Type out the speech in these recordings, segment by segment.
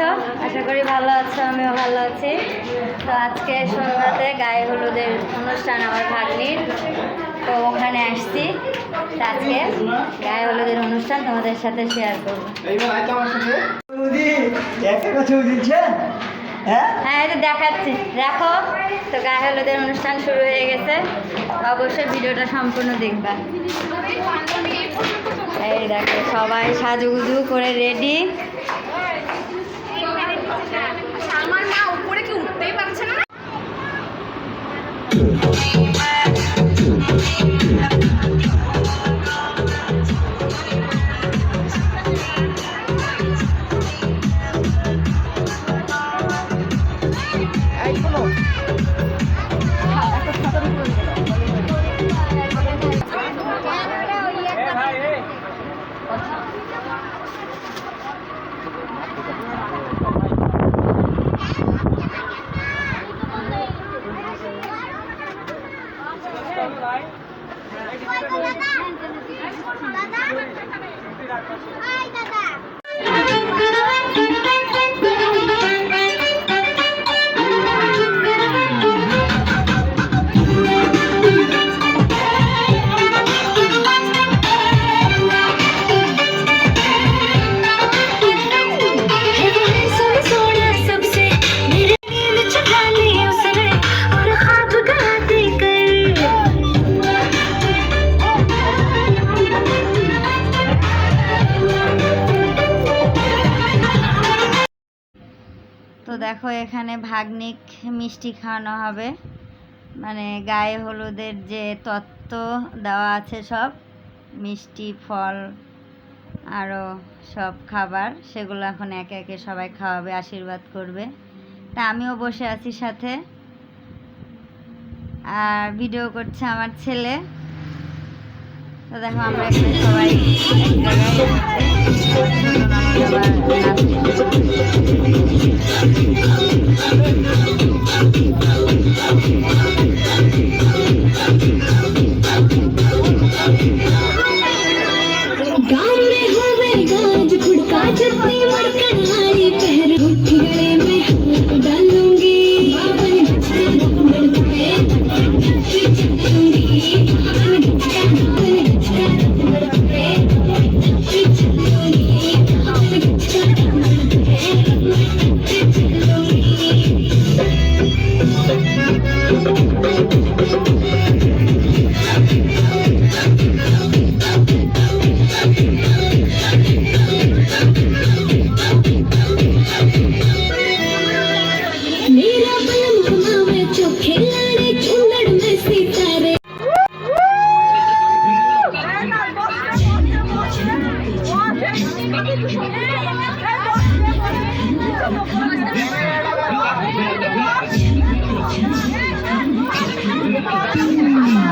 আছো? আশা করি ভালো আছো আমিও ভালো আছি। তো আজকে সন্ধ্যাতে গায়ে হলুদের অনুষ্ঠান আমার ভাগ্নির। তো ওখানে আসছি। আজকে গায়ে হলুদের অনুষ্ঠান তোমাদের সাথে শেয়ার করব। তো হ্যাঁ? হ্যাঁ এই যে দেখাচ্ছি। দেখো তো গায়ে হলুদের অনুষ্ঠান শুরু হয়ে গেছে। অবশ্যই ভিডিওটা সম্পূর্ণ দেখবা। এই দেখো সবাই সাজুগুজু করে রেডি দেখো এখানে ভাগ্নিক মিষ্টি খাওয়ানো হবে। মানে গায়ে হলুদের যে তত্ত্ব দেওয়া আছে সব, মিষ্টি, ফল আরও সব খাবার, সেগুলো এখন একে একে সবাই খাওয়াবে, আশীর্বাদ করবে। তা আমিও বসে আছি সাথে। আর ভিডিও করছে আমার ছেলে। তো দেখো আমরা এখানে সবাই Don't you believe Thank you.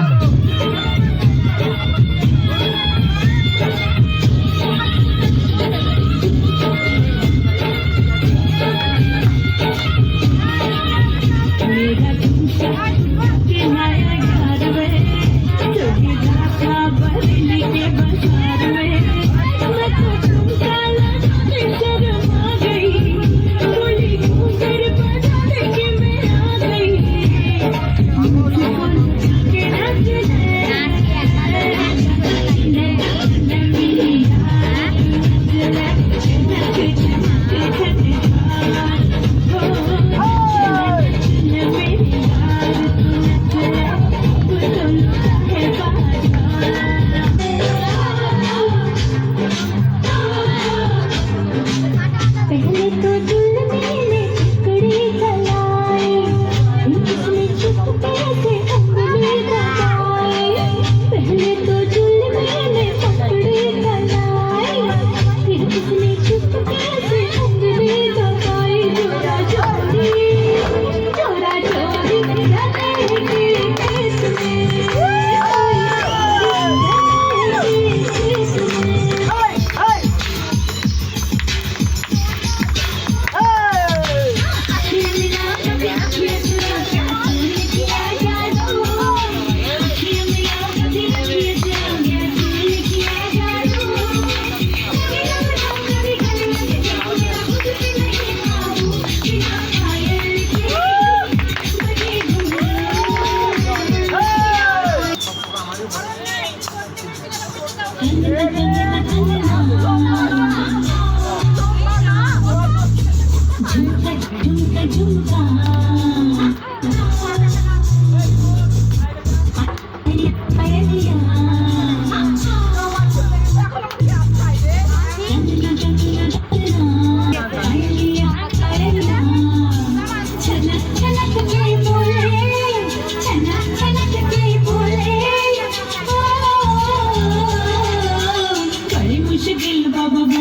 হবে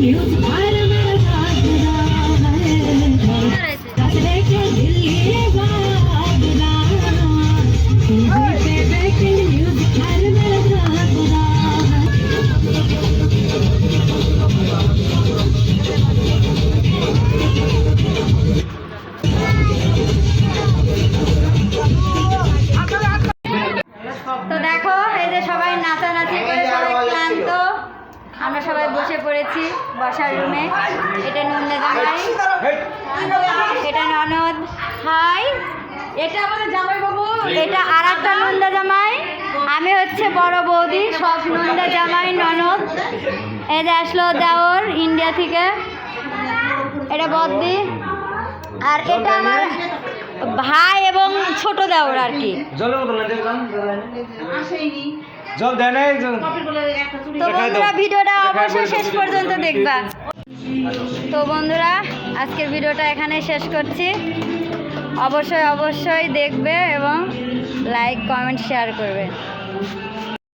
你又怎么 আমরা সবাই বসে পড়েছি বসার রুমে। এটা নন্দে জামাই এটা ননদ হাই এটা আমাদের জামাই বাবু এটা আর একটা নন্দা জামাই। আমি হচ্ছে বড় বৌদি সব নন্দা জামাই ননদ। যে আসলো দেওর ইন্ডিয়া থেকে। এটা বদ্দি। আর এটা আমার ভাই এবং ছোট দেওর আর কি। জল দেয় নাই তো বন্ধুরা ভিডিওটা অবশ্যই শেষ পর্যন্ত দেখবা। তো বন্ধুরা আজকের ভিডিওটা এখানে শেষ করছি। অবশ্যই অবশ্যই দেখবে এবং লাইক কমেন্ট শেয়ার করবে।